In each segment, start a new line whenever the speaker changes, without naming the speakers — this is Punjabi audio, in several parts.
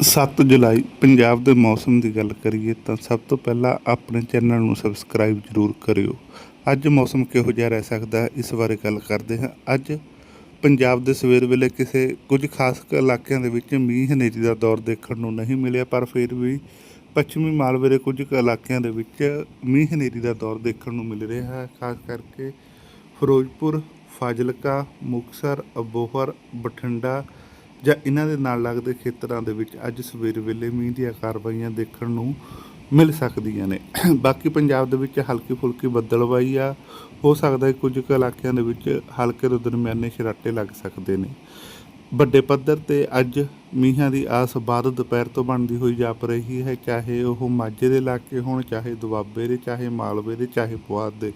7 ਜੁਲਾਈ, ਪੰਜਾਬ ਦੇ ਮੌਸਮ ਦੀ ਗੱਲ ਕਰੀਏ ਤਾਂ ਸਭ ਤੋਂ ਪਹਿਲਾਂ ਆਪਣੇ ਚੈਨਲ ਨੂੰ ਸਬਸਕ੍ਰਾਈਬ ਜ਼ਰੂਰ ਕਰਿਓ। ਅੱਜ ਮੌਸਮ ਕਿਹੋ ਜਿਹਾ ਰਹਿ ਸਕਦਾ ਹੈ? ਇਸ ਬਾਰੇ ਗੱਲ ਕਰਦੇ ਹਾਂ। ਅੱਜ ਪੰਜਾਬ ਦੇ ਸਵੇਰ ਵੇਲੇ ਕਿਸੇ ਕੁਝ ਖਾਸ ਇਲਾਕਿਆਂ ਦੇ ਵਿੱਚ ਮੀਂਹ ਹਨੇਰੀ ਦਾ ਦੌਰ ਦੇਖਣ ਨੂੰ ਨਹੀਂ ਮਿਲਿਆ, ਪਰ ਫਿਰ ਵੀ ਪੱਛਮੀ ਮਾਲਵੇ ਦੇ ਕੁਝ ਕੁ ਇਲਾਕਿਆਂ ਦੇ ਵਿੱਚ ਮੀਂਹ ਹਨੇਰੀ ਦਾ ਦੌਰ ਦੇਖਣ ਨੂੰ ਮਿਲ ਰਿਹਾ ਹੈ। ਖਾਸ ਕਰਕੇ ਫਿਰੋਜ਼ਪੁਰ, ਫਾਜ਼ਿਲਕਾ, ਮੁਕਤਸਰ, ਅਬੋਹਰ, ਬਠਿੰਡਾ ਜਾਂ ਇਹਨਾਂ ਦੇ ਨਾਲ ਲੱਗਦੇ ਖੇਤਰਾਂ ਦੇ ਵਿੱਚ ਅੱਜ ਸਵੇਰ ਵੇਲੇ ਮੀਂਹ ਦੀਆਂ ਕਾਰਵਾਈਆਂ ਦੇਖਣ ਨੂੰ ਮਿਲ ਸਕਦੀਆਂ ਨੇ। ਬਾਕੀ ਪੰਜਾਬ ਦੇ ਵਿੱਚ ਹਲਕੀ ਫੁਲਕੀ ਬੱਦਲਵਾਈ ਆ। ਹੋ ਸਕਦਾ ਹੈ ਕੁਝ ਕੁ ਇਲਾਕਿਆਂ ਦੇ ਵਿੱਚ ਹਲਕੇ ਤੋਂ ਦਰਮਿਆਨੇ ਛਰਾਟੇ ਲੱਗ ਸਕਦੇ ਨੇ। ਵੱਡੇ ਪੱਧਰ ਤੇ ਅੱਜ ਮੀਂਹਾਂ ਦੀ ਆਸ ਬਾਅਦ ਦੁਪਹਿਰ ਤੋਂ ਬਣਦੀ ਹੋਈ ਜਾਪ ਰਹੀ ਹੈ। ਚਾਹੇ ਉਹ ਮਾਝੇ ਦੇ ਇਲਾਕੇ ਹੋਣ, ਚਾਹੇ ਦੁਆਬੇ ਦੇ, ਚਾਹੇ ਮਾਲਵੇ ਦੇ, ਚਾਹੇ ਪੁਆਧ ਦੇ।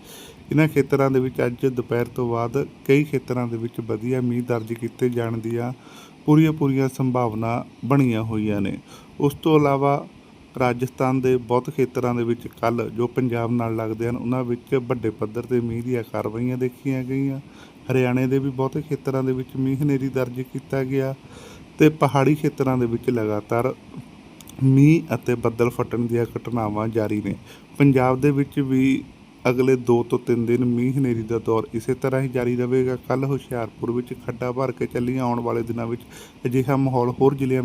ਇਹਨਾਂ ਖੇਤਰਾਂ ਦੇ ਵਿੱਚ ਅੱਜ ਦੁਪਹਿਰ ਤੋਂ ਬਾਅਦ ਕਈ ਖੇਤਰਾਂ ਦੇ ਵਿੱਚ ਵਧੀਆ ਮੀਂਹ ਦਰਜ ਕੀਤੇ ਜਾਣ ਦੀਆਂ ਪੂਰੀਆਂ ਪੂਰੀਆਂ ਸੰਭਾਵਨਾ ਬਣੀਆਂ ਹੋਈਆਂ ਨੇ। ਉਸ ਤੋਂ ਇਲਾਵਾ ਰਾਜਸਥਾਨ ਦੇ ਬਹੁਤ ਖੇਤਰਾਂ ਦੇ ਵਿੱਚ ਕੱਲ ਜੋ ਪੰਜਾਬ ਨਾਲ ਲੱਗਦੇ ਹਨ, ਉਹਨਾਂ ਵਿੱਚ ਵੱਡੇ ਪੱਧਰ ਤੇ ਮੀਂਹ ਦੀਆਂ ਕਾਰਵਾਈਆਂ ਦੇਖੀਆਂ ਗਈਆਂ। ਹਰਿਆਣੇ ਦੇ ਵੀ ਬਹੁਤੇ ਖੇਤਰਾਂ ਦੇ ਵਿੱਚ ਮੀਂਹ ਹਨੇਰੀ ਦਰਜ ਕੀਤਾ ਗਿਆ ਤੇ ਪਹਾੜੀ ਖੇਤਰਾਂ ਦੇ ਵਿੱਚ ਲਗਾਤਾਰ ਮੀਂਹ ਅਤੇ ਬੱਦਲ ਫਟਣ ਦੀਆਂ ਘਟਨਾਵਾਂ ਜਾਰੀ ਨੇ। ਪੰਜਾਬ ਦੇ ਵਿੱਚ ਵੀ ਅਗਲੇ 2 ਤੋਂ 3 ਦਿਨ ਮੀਂਹ ਹਨੇਰੀ ਦਾ ਦੌਰ ਇਸੇ ਤਰ੍ਹਾਂ ਹੀ ਜਾਰੀ ਰਹੇਗਾ। ਕੱਲ ਹੁਸ਼ਿਆਰਪੁਰ ਵਿੱਚ ਖੱਡਾ ਭਰ ਕੇ ਚੱਲੀਆਂ ਆਉਣ ਵਾਲੇ ਦਿਨਾਂ ਵਿੱਚ ਅਜਿਹਾ ਮਾਹੌਲ ਹੋਰ ਜ਼ਿਲ੍ਹਿਆਂ